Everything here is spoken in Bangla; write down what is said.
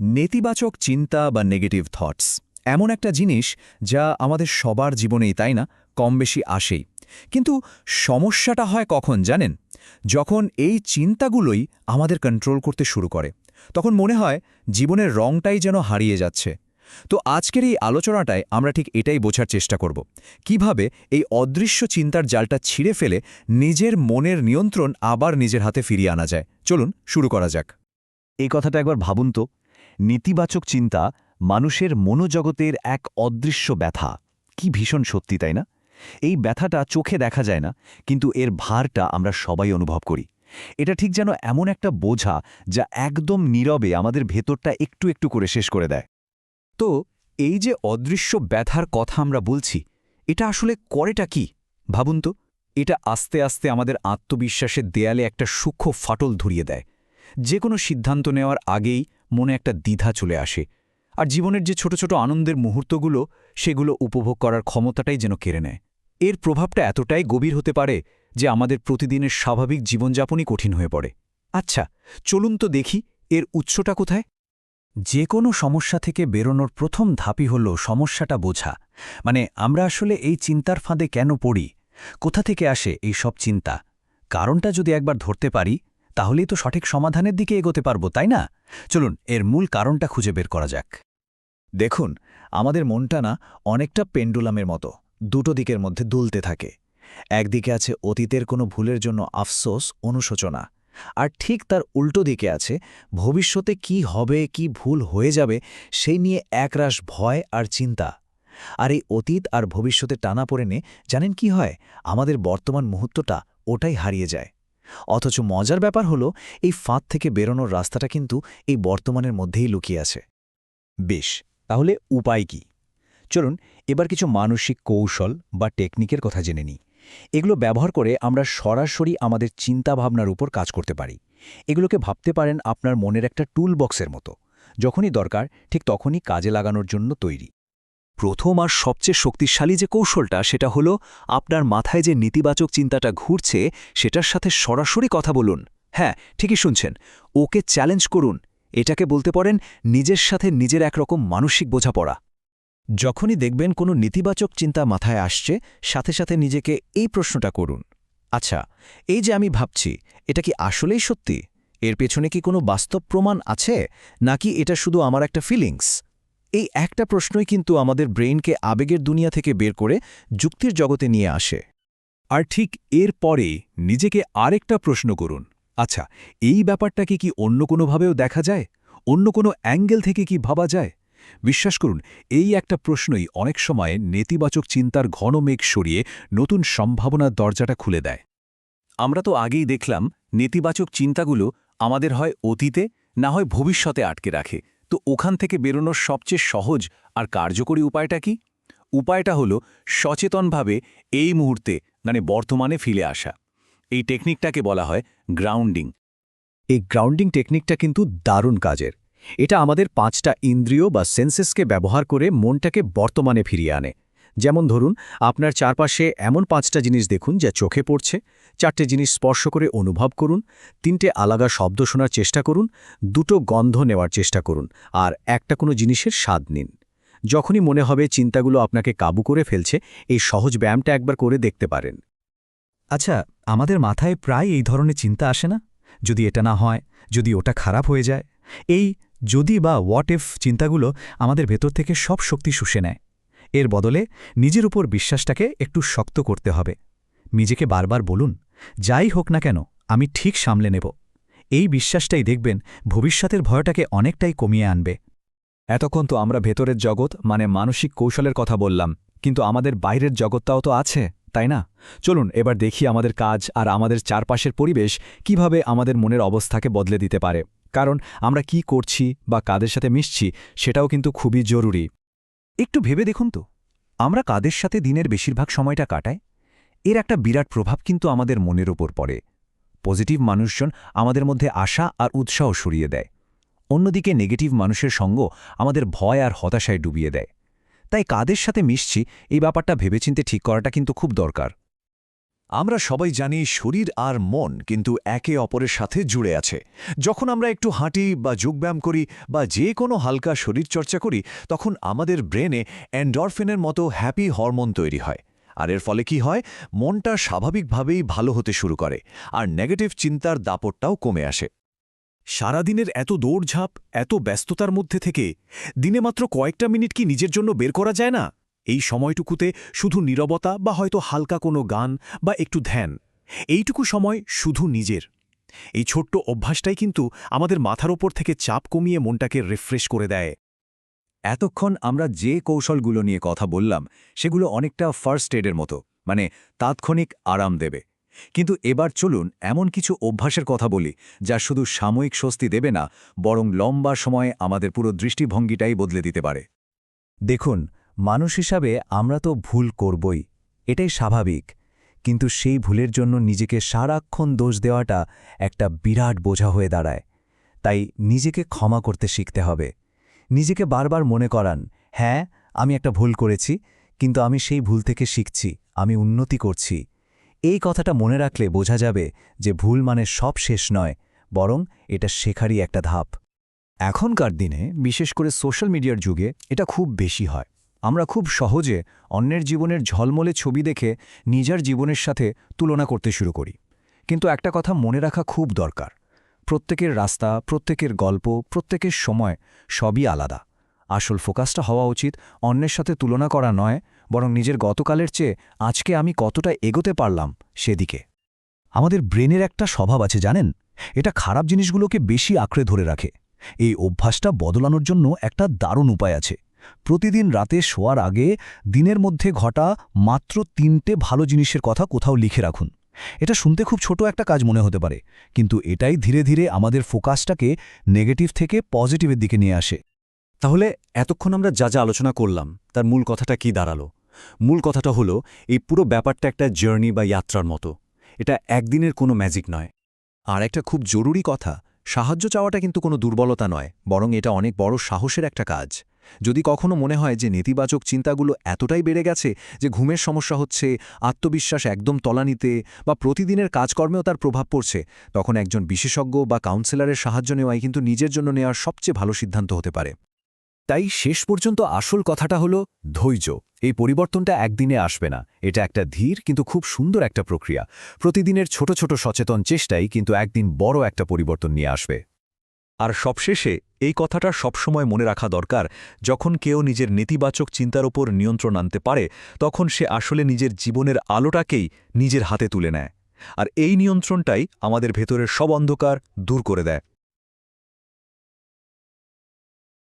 নেতিবাচক চিন্তা বা নেগেটিভ থটস এমন একটা জিনিস যা আমাদের সবার জীবনেই, তাই না? কম বেশি আসেই। কিন্তু সমস্যাটা হয় কখন জানেন? যখন এই চিন্তাগুলোই আমাদের কন্ট্রোল করতে শুরু করে। তখন মনে হয় জীবনের রংটাই যেন হারিয়ে যাচ্ছে। তো আজকের এই আলোচনাটায় আমরা ঠিক এটাই বোঝার চেষ্টা করব। কীভাবে এই অদৃশ্য চিন্তার জালটা ছিঁড়ে ফেলে নিজের মনের নিয়ন্ত্রণ আবার নিজের হাতে ফিরিয়ে আনা যায়? চলুন শুরু করা যাক। এই কথাটা একবার ভাবুন তো। নেতিবাচক চিন্তা মানুষের মনোজগতের এক অদৃশ্য ব্যথা। কি ভীষণ সত্যি, তাই না? এই ব্যথাটা চোখে দেখা যায় না, কিন্তু এর ভারটা আমরা সবাই অনুভব করি। এটা ঠিক যেন এমন একটা বোঝা যা একদম নীরবে আমাদের ভেতরটা একটু একটু করে শেষ করে দেয়। তো, এই যে অদৃশ্য ব্যথার কথা আমরা বলছি, এটা আসলে করেটা কি? ভাবুন তো, এটা আস্তে আস্তে আমাদের আত্মবিশ্বাসের দেয়ালে একটা সূক্ষ্ম ফাটল ধরিয়ে দেয়। যে কোনো সিদ্ধান্ত নেওয়ার আগেই মনে একটা দ্বিধা চলে আসে। আর জীবনের যে ছোট ছোট আনন্দের মুহূর্তগুলো, সেগুলো উপভোগ করার ক্ষমতাটাই যেন কেড়ে নেয়। এর প্রভাবটা এতটাই গভীর হতে পারে যে আমাদের প্রতিদিনের স্বাভাবিক জীবনযাপনই কঠিন হয়ে পড়ে। আচ্ছা চলুন তো দেখি এর উৎসটা কোথায়? যে কোনো সমস্যা থেকে বেরোনোর প্রথম ধাপই হল সমস্যাটা বোঝা। মানে আমরা আসলে এই চিন্তার ফাঁদে কেন পড়ি? কোথা থেকে আসে এই সব চিন্তা? কারণটা যদি একবার ধরতে পারি, তাহলেই তো সঠিক সমাধানের দিকে এগোতে পারব, তাই না? চলুন, এর মূল কারণটা খুঁজে বের করা যাক। দেখুন, আমাদের মনটা না অনেকটা পেন্ডুলামের মতো, দুটো দিকের মধ্যে দুলতে থাকে। একদিকে আছে অতীতের কোনো ভুলের জন্য আফসোস, অনুশোচনা, আর ঠিক তার উল্টো দিকে আছে ভবিষ্যতে কি হবে, কি ভুল হয়ে যাবে, সেই নিয়ে একরাশ ভয় আর চিন্তা। আর এই অতীত আর ভবিষ্যতে টানা পড়ে নে জানেন কি হয়? আমাদের বর্তমান মুহূর্তটা ওটাই হারিয়ে যায়। অথচ মজার ব্যাপার হলো, এই ফাঁদ থেকে বেরোনোর রাস্তাটা কিন্তু এই বর্তমানের মধ্যেই লুকিয়ে আছে। বেশ, তাহলে উপায় কি? চলুন, এবার কিছু মানসিক কৌশল বা টেকনিকের কথা জেনে নিই। এগুলো ব্যবহার করে আমরা সরাসরি আমাদের চিন্তাভাবনার উপর কাজ করতে পারি। এগুলোকে ভাবতে পারেন আপনার মনের একটা টুল বক্সের মতো। যখনই দরকার, ঠিক তখনই কাজে লাগানোর জন্য তৈরি। প্রথম আর সবচেয়ে শক্তিশালী যে কৌশলটা সেটা হলো আপনার মাথায় যে নেতিবাচক চিন্তাটা ঘুরছে সেটার সাথে সরাসরি কথা বলুন। হ্যাঁ ঠিকই শুনছেন। ওকে চ্যালেঞ্জ করুন। এটাকে বলতে পারেন নিজের সাথে নিজের একরকম মানসিক বোঝাপড়া। যখনই দেখবেন কোনো নেতিবাচক চিন্তা মাথায় আসছে, সাথে সাথে নিজেকে এই প্রশ্নটা করুন। আচ্ছা এই যে আমি ভাবছি, এটা কি আসলেই সত্যি? এর পেছনে কি কোনো বাস্তব প্রমাণ আছে? নাকি এটা শুধু আমার একটা ফিলিংস এই একটা প্রশ্নই কিন্তু আমাদের ব্রেইনকে আবেগের দুনিয়া থেকে বের করে যুক্তির জগতে নিয়ে আসে। আর ঠিক এর পরে নিজেকে আরেকটা প্রশ্ন করুন আচ্ছা এই ব্যাপারটাকে কি অন্য কোনোভাবেও দেখা যায়? অন্য কোনো অ্যাঙ্গেল থেকে কি ভাবা যায়? বিশ্বাস করুন, এই একটা প্রশ্নই অনেক সময় নেতিবাচক চিন্তার ঘন মেঘ সরিয়ে নতুন সম্ভাবনার দরজাটা খুলে দেয়। আমরা তো আগেই দেখলাম, নেতিবাচক চিন্তাগুলো আমাদের হয় অতীতে, না হয় ভবিষ্যতে আটকে রাখে। তো ওখান থেকে বেরোনোর সবচেয়ে সহজ আর কার্যকরী উপায়টা কি? উপায়টা হলো সচেতনভাবে এই মুহূর্তে মানে বর্তমানে ফিরে আসা। এই টেকনিকটাকে বলা হয় গ্রাউন্ডিং। এই গ্রাউন্ডিং টেকনিকটা কিন্তু দারুণ কাজের। এটা আমাদের পাঁচটা ইন্দ্রিয় বা সেন্সেসকে ব্যবহার করে মনটাকে বর্তমানে ফিরিয়ে আনে। যেমন ধরুন, আপনার চারপাশে এমন পাঁচটা জিনিস দেখুন যা চোখে পড়ছে, চারটে জিনিস স্পর্শ করে অনুভব করুন, তিনটে আলাদা শব্দ শোনার চেষ্টা করুন, দুটো গন্ধ নেওয়ার চেষ্টা করুন, আর একটা কোনো জিনিসের স্বাদ নিন। যখনই মনে হবে চিন্তাগুলো আপনাকে কাবু করে ফেলছে, এই সহজ ব্যায়ামটা একবার করে দেখতে পারেন। আচ্ছা আমাদের মাথায় প্রায় এই ধরনের চিন্তা আসে না? যদি এটা না হয়, যদি ওটা খারাপ হয়ে যায়? এই যদি বা হোয়াট ইফ চিন্তাগুলো আমাদের ভেতর থেকে সব শক্তি শুষে নেয়। এর বদলে নিজের উপর বিশ্বাসটাকে একটু শক্ত করতে হবে। নিজেকে বারবার বলুন, যাই হোক না কেন, আমি ঠিক সামলে নেব। এই বিশ্বাসটাই দেখবেন ভবিষ্যতের ভয়টাকে অনেকটাই কমিয়ে আনবে। এতক্ষণ তো আমরা ভেতরের জগৎ মানে মানসিক কৌশলের কথা বললাম, কিন্তু আমাদের বাইরের জগৎটাও তো আছে, তাই না? চলুন, এবার দেখি আমাদের কাজ আর আমাদের চারপাশের পরিবেশ কীভাবে আমাদের মনের অবস্থাকে বদলে দিতে পারে। কারণ আমরা কি করছি বা কাদের সাথে মিশছি, সেটাও কিন্তু খুবই জরুরি। একটু ভেবে দেখুন তো, আমরা কাদের সাথে দিনের বেশিরভাগ সময়টা কাটাই? এর একটা বিরাট প্রভাব কিন্তু আমাদের মনের ওপর পড়ে। পজিটিভ মানুষজন আমাদের মধ্যে আশা আর উৎসাহ সরিয়ে দেয়। অন্যদিকে নেগেটিভ মানুষের সঙ্গ আমাদের ভয় আর হতাশায় ডুবিয়ে দেয়। তাই কাদের সাথে মিশছি এই ব্যাপারটা ভেবেচিন্তে ঠিক করাটা কিন্তু খুব দরকার। আমরা সবাই জানি শরীর আর মন কিন্তু একে অপরের সাথে জুড়ে আছে। যখন আমরা একটু হাঁটি বা যোগব্যায়াম করি বা যে কোনো হালকা শরীরচর্চা করি, তখন আমাদের ব্রেনে অ্যান্ডরফিনের মতো হ্যাপি হরমোন তৈরি হয়। আর এর ফলে কি হয়? মনটা স্বাভাবিকভাবেই ভালো হতে শুরু করে, আর নেগেটিভ চিন্তার দাপটটাও কমে আসে। সারাদিনের এত দৌড়ঝাঁপ, এত ব্যস্ততার মধ্যে থেকে দিনে মাত্র কয়েকটা মিনিট কি নিজের জন্য বের করা যায় না? এই সময়টুকুতে শুধু নীরবতা বা হয়তো হালকা কোনো গান বা একটু ধ্যান। এইটুকু সময় শুধু নিজের। এই ছোট্ট অভ্যাসটাই কিন্তু আমাদের মাথার ওপর থেকে চাপ কমিয়ে মনটাকে রিফ্রেশ করে দেয়। এতক্ষণ আমরা যে কৌশলগুলো নিয়ে কথা বললাম, সেগুলো অনেকটা ফার্স্ট এডের মতো মানে তাৎক্ষণিক আরাম দেবে। কিন্তু এবার চলুন এমন কিছু অভ্যাসের কথা বলি, যা শুধু সাময়িক স্বস্তি দেবে না, বরং লম্বা সময়ে আমাদের পুরো দৃষ্টিভঙ্গিটাই বদলে দিতে পারে। দেখুন মানুষ হিসাবে আমরা তো ভুল করবই, এটাই স্বাভাবিক। কিন্তু সেই ভুলের জন্য নিজেকে সারাক্ষণ দোষ দেওয়াটা একটা বিরাট বোঝা হয়ে দাঁড়ায়। তাই নিজেকে ক্ষমা করতে শিখতে হবে। নিজেকে বারবার মনে করান হ্যাঁ আমি একটা ভুল করেছি, কিন্তু আমি সেই ভুল থেকে শিখছি, আমি উন্নতি করছি। এই কথাটা মনে রাখলে বোঝা যাবে যে ভুল মানে সব শেষ নয়, বরং এটা শেখারই একটা ধাপ। এখনকার দিনে, বিশেষ করে সোশ্যাল মিডিয়ার যুগে, এটা খুব বেশি হয়। আমরা খুব সহজে অন্যের জীবনের ঝলমলে ছবি দেখে নিজের জীবনের সাথে তুলনা করতে শুরু করি। কিন্তু একটা কথা মনে রাখা খুব দরকার। প্রত্যেকের রাস্তা, প্রত্যেকের গল্প, প্রত্যেকের সময় সবই আলাদা। আসল ফোকাসটা হওয়া উচিত অন্যের সাথে তুলনা করা নয়, বরং নিজের গতকালের চেয়ে আজকে আমি কতটা এগোতে পারলাম সেদিকে। আমাদের ব্রেনের একটা স্বভাব আছে জানেন? এটা খারাপ জিনিসগুলোকে বেশি আঁকড়ে ধরে রাখে। এই অভ্যাসটা বদলানোর জন্য একটা দারুণ উপায় আছে। প্রতিদিন রাতে শোয়ার আগে দিনের মধ্যে ঘটা মাত্র তিনটে ভালো জিনিসের কথা কোথাও লিখে রাখুন। এটা শুনতে খুব ছোট একটা কাজ মনে হতে পারে, কিন্তু এটাই ধীরে ধীরে আমাদের ফোকাসটাকে নেগেটিভ থেকে পজিটিভের দিকে নিয়ে আসে। তাহলে এতক্ষণ আমরা যা যা আলোচনা করলাম, তার মূল কথাটা কি দাঁড়াল? মূল কথাটা হলো, এই পুরো ব্যাপারটা একটা জার্নি বা যাত্রার মতো। এটা একদিনের কোনো ম্যাজিক নয়। আর একটা খুব জরুরি কথা, সাহায্য চাওয়াটা কিন্তু কোনো দুর্বলতা নয়, বরং এটা অনেক বড় সাহসের একটা কাজ। যদি কখনো মনে হয় যে নেতিবাচক চিন্তাগুলো এতটাই বেড়ে গেছে যে ঘুমের সমস্যা হচ্ছে, আত্মবিশ্বাস একদম তলানিতে বা প্রতিদিনের কাজকর্মেও তার প্রভাব পড়ছে, তখন একজন বিশেষজ্ঞ বা কাউন্সেলরের সাহায্য নেওয়াই কিন্তু নিজের জন্য নেওয়ার সবচেয়ে ভালো সিদ্ধান্ত হতে পারে। তাই শেষ পর্যন্ত আসল কথাটা হলো ধৈর্য। এই পরিবর্তনটা একদিনে আসবে না। এটা একটা ধীর কিন্তু খুব সুন্দর একটা প্রক্রিয়া। প্রতিদিনের ছোট ছোট সচেতন চেষ্টাই কিন্তু একদিন বড় একটা পরিবর্তন নিয়ে আসবে। আর সবশেষে এই কথাটা সবসময় মনে রাখা দরকার, যখন কেউ নিজের নেতিবাচক চিন্তার ওপর নিয়ন্ত্রণ আনতে পারে, তখন সে আসলে নিজের জীবনের আলোটাকেই নিজের হাতে তুলে নেয়। আর এই নিয়ন্ত্রণটাই আমাদের ভেতরের সব অন্ধকার দূর করে দেয়।